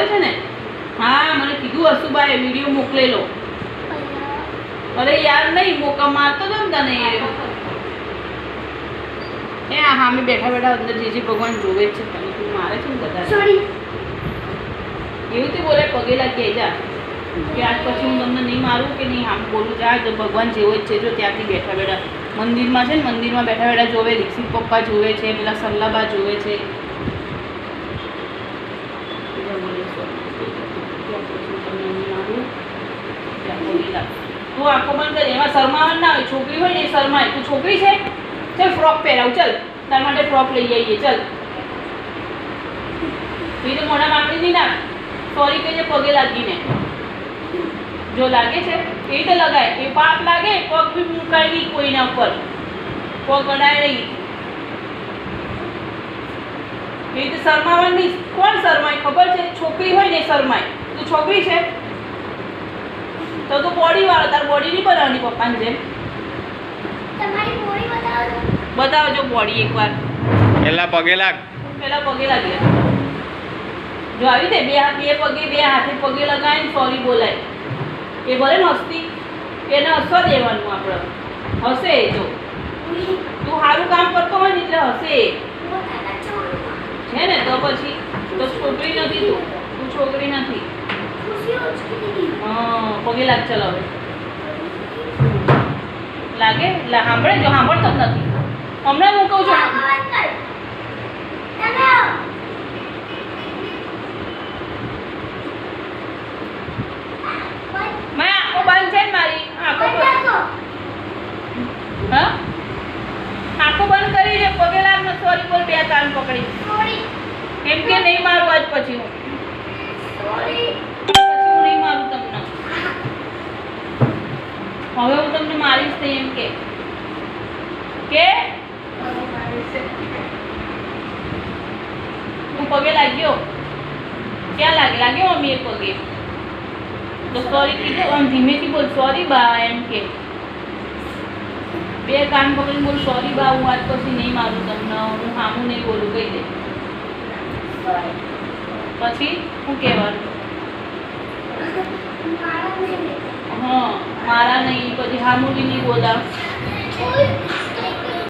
મારે છે ને? હા મને કીધું હસુભાઈ વીડિયો મોકલેલો. અરે યાર નહીં મોકા મારતો તો તને. એ એ હા અમે બેઠા બેઠા અંદર જે જે ભગવાન જોવે છે તને તું મારે છે ને બધા સોરી એવું તે બોલે પગે લાગી જા. કે આજ પછી હું તમને નહીં મારું કે નહીં આમ બોલું જા જો ભગવાન જેવો જ છે જો ત્યાંથી બેઠા બેઠા. મંદિરમાં છે ને મંદિરમાં બેઠા બેઠા જોવે દીક્ષિત પપ્પા જોવે છે પેલા સલ્લાબા જોવે છે. તું આંખો બંધ કરી, એમાં શરમાવાનું ના હોય, છોકરી હોય ને શરમાય. તું છોકરી છે? ચલ ફ્રોક પહેરાવ, ચલ. તાર માટે ફ્રોક લઈ આવીએ ચલ. તું તો મોઢા માંગણી નહીં ના સોરી કહીને પગે લાગીને. જો લાગે છે, એ રીતે લગાય. એ પાપ લાગે, પગ બી મુકાય નહીં કોઈના ઉપર. પગ અડાય નહીં એ રીતે શરમાવાની કોણ શરમાય? ખબર છે? છોકરી હોય ને શરમાય. તું છોકરી છે? તો તું બોડી વાળો તાર બોડી નહીં બનાવવાની પપ્પાની જેમ? તમારી બોડી બતાવો બતાવજો બોડી એકવાર. પેલા પગે લાગ. પેલા પગે લાગે જો. આવી દે બે હાથ બે પગે બે હાથે પગે લગાવીને સોરી બોલાય. એ ભલે ને હસતી. એને હસવા દેવાનું આપણે હસે જો તું. સારું કામ કરતો હોય ને એટલે હસે. છે ને તો પછી તો છોકરી નથી તું. તું છોકરી નથી. પગે લાગ ચલાવે લાગે? સાંભળે? જો સાંભળતો જ નથી. હમણાં હું કહું છું. આંખો બંધ કરી પગે લાગ ને સોરી બોલ બે કાન પકડી. કેમ કે નહીં મારું આજ પછી હું પછી હું નહીં મારું તમને હવે હું તમને મારીશ નહીં એમ કે. કે? હું પગે લાગ્યો? ક્યાં લાગે? લાગ્યો મમ્મી એ પગે? તો સોરી કીધું, આમ ધીમેથી બોલ સોરી બા, એમ કે. બે કાન પકડીને બોલ સોરી બા, હું આજ પછી નહીં મારું તમને, હું સામું નહીં બોલું, કહી દે. પછી હું કહેવાનું? હા મારા નહીં પછી હામું બી નહીં બોલા